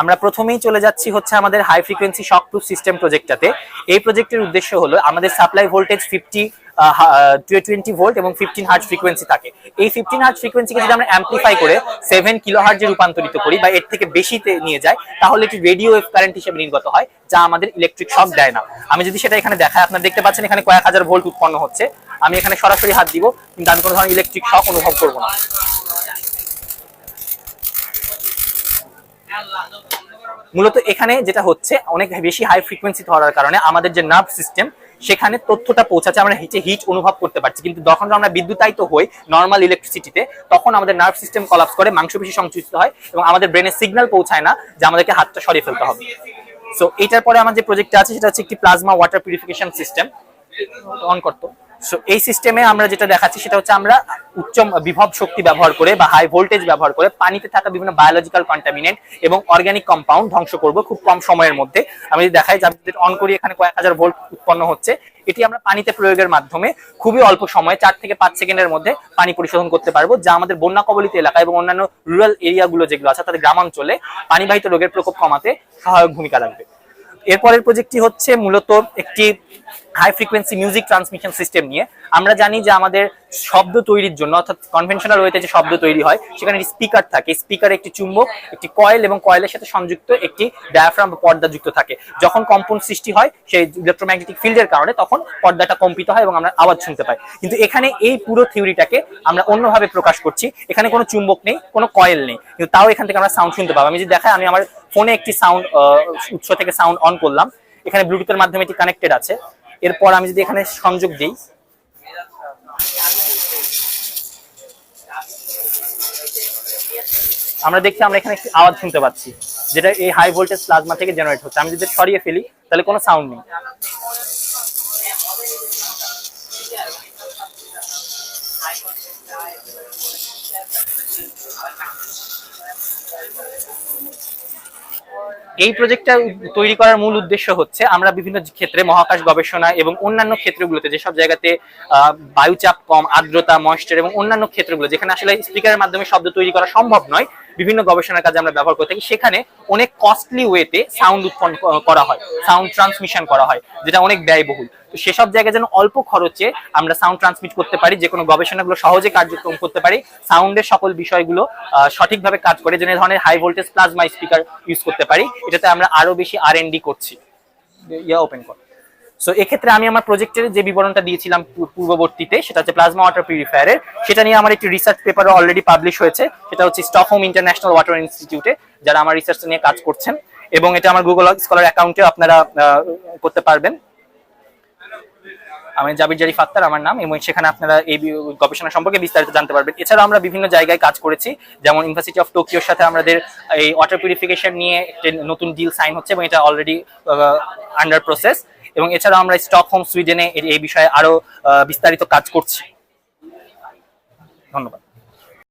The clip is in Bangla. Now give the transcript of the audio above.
আমরা প্রথমেই চলে যাচ্ছি হচ্ছে আমাদের high frequency shock proof system প্রজেক্টটাতে এই প্রজেক্টের উদ্দেশ্য হলো আমাদের supply voltage fifty twenty volt এবং ফিফটিন হার্ট ফ্রিকোয়েন্সি থাকে। এই ফিফটিন হার্জ ফ্রিকোয়েন্সিকে যদি আমরা অ্যাম্পলিফাই করে সেভেন কিলো হার্জে রূপান্তরিত করি বা এর থেকে বেশিতে নিয়ে যায়, তাহলে এটি রেডিও ওয়েভ কারেন্ট হিসেবে নির্গত হয়, যা আমাদের ইলেকট্রিক শক দেয় না। আমি যদি সেটা এখানে দেখাই, আপনারা দেখতে পাচ্ছেন এখানে কয়েক হাজার ভোল্ট উৎপন্ন হচ্ছে। আমি এখানে সরাসরি হাত দিব, কিন্তু আমি কোনো ধরনের ইলেকট্রিক শক অনুভব করব না। মূলত এখানে যেটা হচ্ছে, অনেক বেশি হাই ফ্রিকোয়েন্সি ধরার কারণে আমাদের যে নার্ভ সিস্টেম সেখানে তথ্যটা পৌঁছাচ্ছে, আমরা হিটে হিট অনুভব করতে পারছি। কিন্তু যখন আমরা বিদ্যুতায়িত হই নর্মাল ইলেকট্রিসিটিতে তখন আমাদের নার্ভ সিস্টেম কলাপস করে, মাংসপেশি সংকুচিত হয় এবং আমাদের ব্রেনে সিগন্যাল পৌঁছায় না যে আমাদেরকে হাতটা সরিয়ে ফেলতে হবে। সো এটার পরে আমার যে প্রজেক্টটা আছে, সেটা হচ্ছে একটি plasma water purification system on করতো। সো এই সিস্টেমে আমরা যেটা দেখাচ্ছি সেটা হচ্ছে আমরা উচ্চ বিভব শক্তি ব্যবহার করে বা হাই ভোল্টেজ ব্যবহার করে পানিতে থাকা বিভিন্ন বায়োলজিক্যাল কন্টামিনেন্ট এবং অর্গানিক কম্পাউন্ড ধ্বংস করব খুব কম সময়ের মধ্যে। আমি যদি দেখাই যে অন করি, এখানে কয়েক হাজার ভোল্ট উৎপন্ন হচ্ছে। এটি আমরা পানিতে প্রয়োগের মাধ্যমে খুবই অল্প সময়ে চার থেকে পাঁচ সেকেন্ডের মধ্যে পানি পরিশোধন করতে পারব, যা আমাদের বন্যা কবলিত এলাকা এবং অন্যান্য রুরাল এরিয়াগুলো যেগুলো আছে, তাদের গ্রামাঞ্চলে পানিবাহিত রোগের প্রকোপ কমাতে সহায়ক ভূমিকা রাখবে। এরপরের প্রজেক্টটি হচ্ছে মূলত একটি high frequency music transmission system নিয়ে। আমরা জানি যে আমাদের শব্দ তৈরির জন্য, অর্থাৎ কনভেনশনাল ওয়েতে যে শব্দ তৈরি হয়, সেখানে স্পিকার থাকে। স্পিকার একটি চুম্বক, একটি কয়েল এবং কয়েলের সাথে সংযুক্ত একটি ডায়াফ্রাম বা পর্দা যুক্ত থাকে। যখন কম্পন সৃষ্টি হয়, সেই ইলেকট্রোম্যাগনেটিক ফিল্ডের কারণে তখন পর্দাটা কম্পিত হয় এবং আমরা আওয়াজ শুনতে পাই। কিন্তু এখানে এই পুরো থিওরিটাকে আমরা অন্যভাবে প্রকাশ করছি। এখানে কোনো চুম্বক নেই, কোনো কয়েল নেই। কিন্তু তাও এখান থেকে আমরা সাউন্ড শুনতে পাবো। আমি যদি দেখাই, আমি আমার ফোনে একটি সাউন্ড উৎস থেকে সাউন্ড অন করলাম। এখানে ব্লুটুথের মাধ্যমে এটি কানেক্টেড আছে। এরপর আমি যদি এখানে সংযোগ দিই। আমরা দেখছি আমরা এখানে একটি আওয়াজ শুনতে পাচ্ছি, যেটা এই হাই ভোল্টেজ প্লাজমা থেকে জেনারেট হচ্ছে। আমি যদি সরিয়ে ফেলি, তাহলে কোনো সাউন্ড নেই। এই প্রজেক্টটা তৈরি করার মূল উদ্দেশ্য হচ্ছে আমরা বিভিন্ন ক্ষেত্রে মহাকাশ গবেষণা এবং অন্যান্য ক্ষেত্রগুলোতে যেসব জায়গাতে বায়ুচাপ কম, আর্দ্রতা ময়েশ্চার এবং অন্যান্য ক্ষেত্রগুলো যেখানে আসলে স্পিকারের মাধ্যমে শব্দ তৈরি করা সম্ভব নয় বিভিন্ন গবেষণার কাজে আমরা ব্যবহার করে থাকি, সেখানে অনেক কস্টলি ওয়েতে সাউন্ড উৎপন্ন করা হয় সাউন্ড ট্রান্সমিশন করা হয়, যেটা অনেক ব্যয়বহুল। তো সেসব জায়গায় যেন অল্প খরচে আমরা সাউন্ড ট্রান্সমিট করতে পারি, যে কোনো গবেষণাগুলো সহজে কার্যক্রম করতে পারি সাউন্ডের সকল বিষয়গুলো সঠিকভাবে কাজ করে যেন ধরনের high voltage plasma speaker use করতে পারি, এটাতে আমরা আরও বেশি আর করছি। ইয়া ওপেন কর। সো এক্ষেত্রে আমি আমার প্রজেক্টের যে বিবরণটা দিয়েছিলাম পূর্ববর্তীতে, সেটা হচ্ছে প্লাজমা ওয়াটার পিউরিফায়ারের সেটা নিয়ে আমার একটি রিসার্চ পেপারও অলরেডি পাবলিশ হয়েছে, সেটা হচ্ছে স্টকহোম ইন্টারন্যাশনাল ওয়াটার ইনস্টিটিউটে যারা আমার রিসার্চ নিয়ে কাজ করছেন, এবং এটা আমার গুগল স্কলার অ্যাকাউন্টে আপনারা করতে পারবেন। আমি জাবির জারিফ আক্তার, আমার নাম, এবং সেখানে আপনারা এই গবেষণা সম্পর্কে বিস্তারিত জানতে পারবেন। এছাড়াও আমরা বিভিন্ন জায়গায় কাজ করেছি, যেমন ইউনিভার্সিটি অফ টোকিওর সাথে আমাদের এই ওয়াটার পিউরিফিকেশন নিয়ে একটি নতুন ডিল সাইন হচ্ছে, এবং এটা অলরেডি আন্ডার প্রসেস এবং এছাড়া আমরা স্টকহোম সুইডেনে এই- বিষয়ে আরও বিস্তারিত কাজ করছি। ধন্যবাদ।